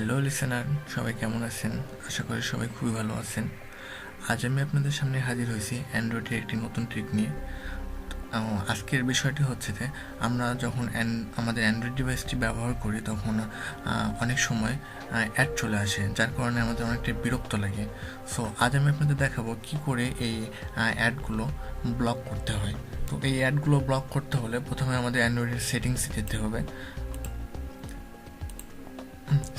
Listener সবাই কেমন আছেন? আশা করি সবাই খুবই ভালো আছেন। আজ আমি আপনাদের সামনে হাজির হয়েছি অ্যান্ড্রয়েডের একটি নতুন ট্রিক নিয়ে। আজকের বিষয়টি হচ্ছে যে, আমরা যখন আমাদের অ্যান্ড্রয়েড ডিভাইসটি ব্যবহার করি, তখন অনেক সময় অ্যাড চলে আসে, যার কারণে আমাদের অনেকটা বিরক্ত লাগে। সো, আজ আমি আপনাদের দেখাবো কি করে এই অ্যাডগুলো ব্লক করতে হয়। তো এই অ্যাডগুলো ব্লক করতে হলে প্রথমে আমাদের অ্যান্ড্রয়েডের সেটিংস যেতে হবে।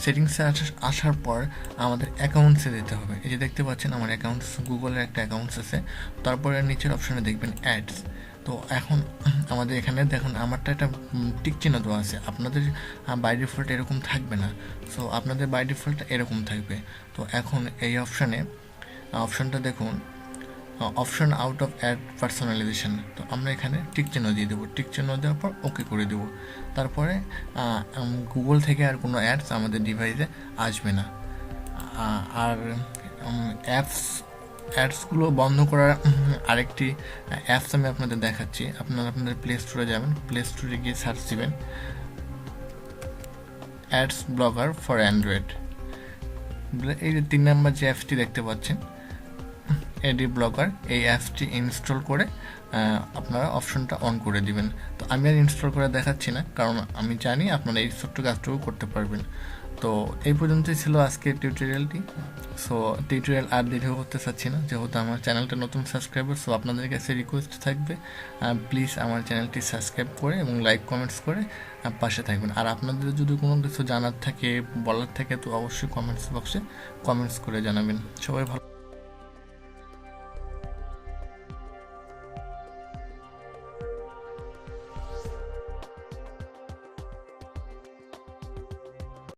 সেটিংসে আসার পর আমাদের অ্যাকাউন্টসে যেতে হবে। এই যে দেখতে পাচ্ছেন, আমার অ্যাকাউন্টস গুগলের একটা অ্যাকাউন্টস আছে। তারপরে নিচের অপশনে দেখবেন অ্যাডস তো এখন আমাদের এখানে দেখুন, আমারটা একটা টিক চিহ্ন দেওয়া আছে। আপনাদের বাই ডিফল্ট এরকম থাকবে না। সো আপনাদের বাই ডিফল্ট এরকম থাকবে। তো এখন এই অপশানে অপশানটা দেখুন option out of ad personalisation তো আমরা এখানে টিক চিহ্ন দিয়ে দেবো। টিক চিহ্ন দেওয়ার পর ওকে করে দেবো। তারপরে গুগল থেকে আর কোনো অ্যাডস আমাদের ডিভাইসে আসবে না। আর অ্যাপস অ্যাডসগুলো বন্ধ করার আরেকটি অ্যাপস আমি আপনাদের দেখাচ্ছি। আপনারা আপনাদের প্লে স্টোরে যাবেন। প্লে স্টোরে গিয়ে সার্চ দিবেন। অ্যাডস ব্লগার ফর অ্যান্ড্রয়েড এই যে তিন নাম্বার যে অ্যাপসটি দেখতে পাচ্ছেন এডি ব্লগার এই অ্যাপসটি ইনস্টল করে আপনারা অপশনটা অন করে দিবেন। তো আমি আর ইনস্টল করে দেখাচ্ছি না, কারণ আমি জানি আপনারা এই ছোট্ট কাজটুকু করতে পারবেন। তো এই পর্যন্তই ছিল আজকের টিউটোরিয়ালটি সো টিউটোরিয়াল আর দীর্ঘ করতে চাচ্ছি না, যেহেতু আমার চ্যানেলটা নতুন সাবস্ক্রাইবার সো আপনাদের কাছে রিকোয়েস্ট থাকবে প্লিজ আমার চ্যানেলটি সাবস্ক্রাইব করে এবং লাইক কমেন্টস করে পাশে থাকবেন। আর আপনাদের যদি কোনো কিছু জানার থাকে, বলার থাকে, তো অবশ্যই কমেন্টস বক্সে কমেন্টস করে জানাবেন। সবাই ভালো